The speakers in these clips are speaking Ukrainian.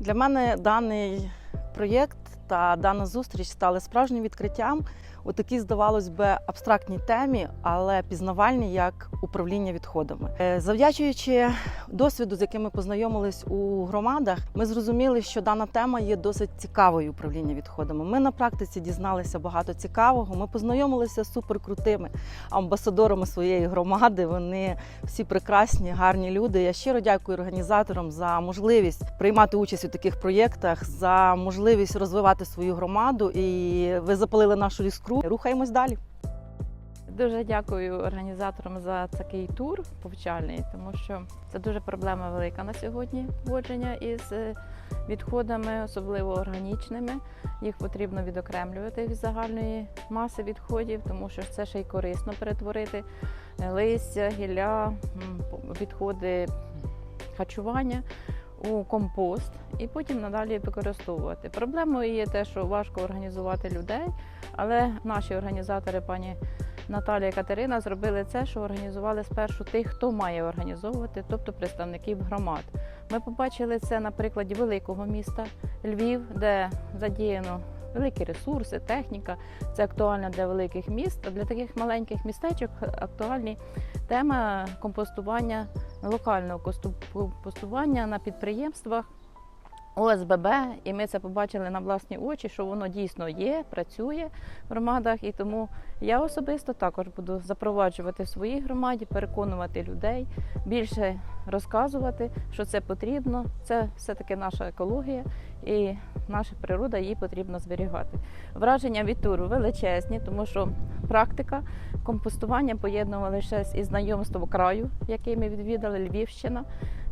Для мене даний проєкт та дана зустріч стали справжнім відкриттям у такій, здавалось би, абстрактній темі, але пізнавальній як управління відходами. Е, Завдячуючи досвіду, з яким ми познайомились у громадах, ми зрозуміли, що дана тема є досить цікавою управління відходами. Ми на практиці дізналися багато цікавого. Ми познайомилися з суперкрутими амбасадорами своєї громади. Вони всі прекрасні, гарні люди. Я щиро дякую організаторам за можливість приймати участь у таких проєктах, за можливість розвивати свою громаду. І ви запалили нашу іскру. Рухаємось далі. Дуже дякую організаторам за такий тур повчальний, тому що це дуже проблема велика на сьогодні поводження із е, відходами, особливо органічними. Їх потрібно відокремлювати від загальної маси відходів, тому що це ще й корисно перетворити е, листя, гілля, відходи харчування у компост і потім надалі використовувати. Проблемою є те, що важко організувати людей, але наші організатори, пані Наталія і Катерина, зробили це, що організували спершу тих, хто має організовувати, тобто представників громад. Ми побачили це на прикладі великого міста Львів, де задіяно великі ресурси, техніка. Це актуально для великих міст. А для таких маленьких містечок актуальні тема компостування локального компостування на підприємствах. ОСББ, і ми це побачили на власні очі, що воно дійсно є, працює в громадах, і тому я особисто також буду запроваджувати в своїй громаді, переконувати людей, більше розказувати, що це потрібно. Це все-таки наша екологія і наша природа, її потрібно зберігати. Враження від туру величезні, тому що практика компостування поєднувала лише із знайомством краю, який ми відвідали, Львівщина.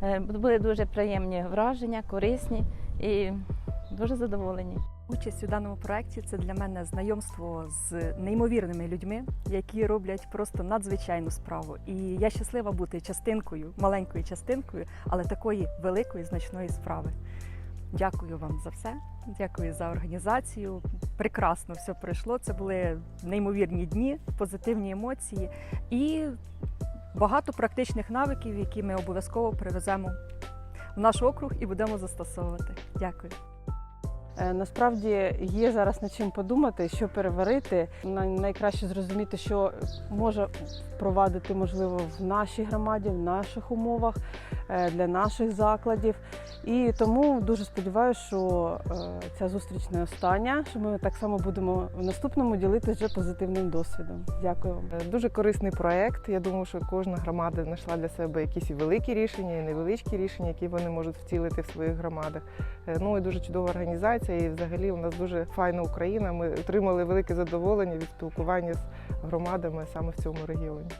Е, Були дуже приємні враження, корисні і дуже задоволені. Участь у даному проєкті це для мене знайомство з неймовірними людьми, які роблять просто надзвичайну справу. І я щаслива бути частинкою, маленькою частинкою, але такої великої значної справи. Дякую вам за все. Дякую за організацію. Прекрасно все пройшло. Це були неймовірні дні, позитивні емоції і багато практичних навиків, які ми обов'язково привеземо в наш округ і будемо застосовувати. Дякую. Е, Насправді є зараз над чим подумати, що переварити. Найкраще зрозуміти, що може впровадити можливо в нашій громаді, в наших умовах, е, для наших закладів. І тому дуже сподіваюся, що е, ця зустріч не остання, що ми так само будемо в наступному ділитися вже позитивним досвідом. Дякую вам. Е, Дуже корисний проект. Я думаю, що кожна громада знайшла для себе якісь і великі рішення, і невеличкі рішення, які вони можуть втілити в своїх громадах. Е, Ну і дуже чудова організація. І взагалі у нас дуже файна Україна. Ми отримали велике задоволення від спілкування з громадами саме в цьому регіоні.